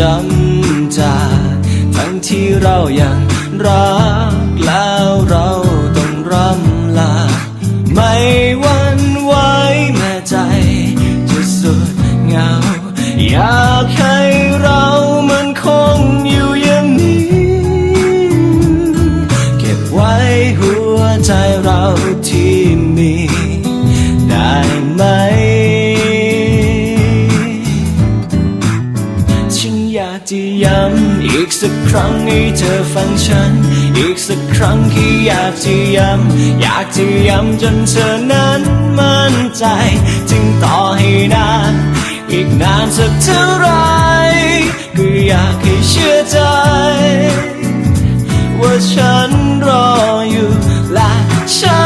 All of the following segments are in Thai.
จำจากทั้งที่เรายังรักแล้วเราต้องร่ำลา ไม่หวันไหวแม้ใจจะสุดเหงาอยาก สักครั้งให้เธอฟังฉัน อีกสักครั้งที่อยากจะย้ำ อยากจะย้ำจนเธอนั้นมั่นใจจึงต่อให้นานอีกนานสักเท่าไหรก็อยากให้เชื่อใจ ว่าฉันรออยู่และฉัน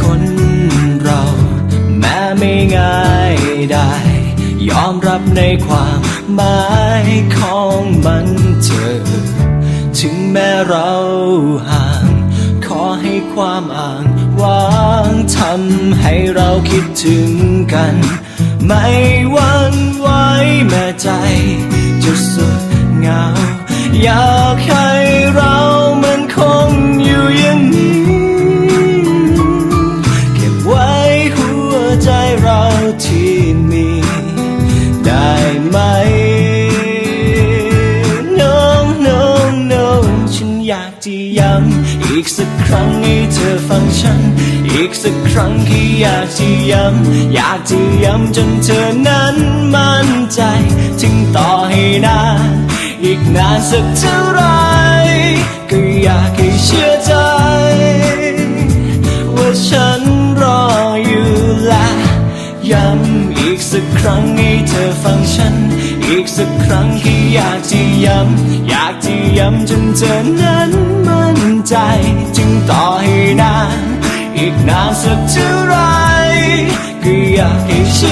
คนเรา แม้ไม่ง่ายได้ ยอมรับในความหมายของมันเธอถึงแม้เราห่าง ขอให้ความอ่างวางทำให้เราคิดถึงกัน ไม่วันไหวแม้ใจจะสุดเหงาอยากให้ อีกสักครั้งให้เธอฟังฉัน อีกสักครั้งที่อยากจะย้ำอยากจะย้ำจนเธอนั้นมั่นใจ ถึงต่อให้นานอีกนานสักเท่าไร ก็อยากให้เชื่อใจ ว่าฉันรออยู่และย้ำอีกสักครั้งให้เธอฟังฉัน อีกสักครั้งที่อยากจะย้ำอยากจะย้ำจนเธอนั้น ใจจึงต่อให้นาน อีกนานสักเท่าไรก็อยากให้ฉัน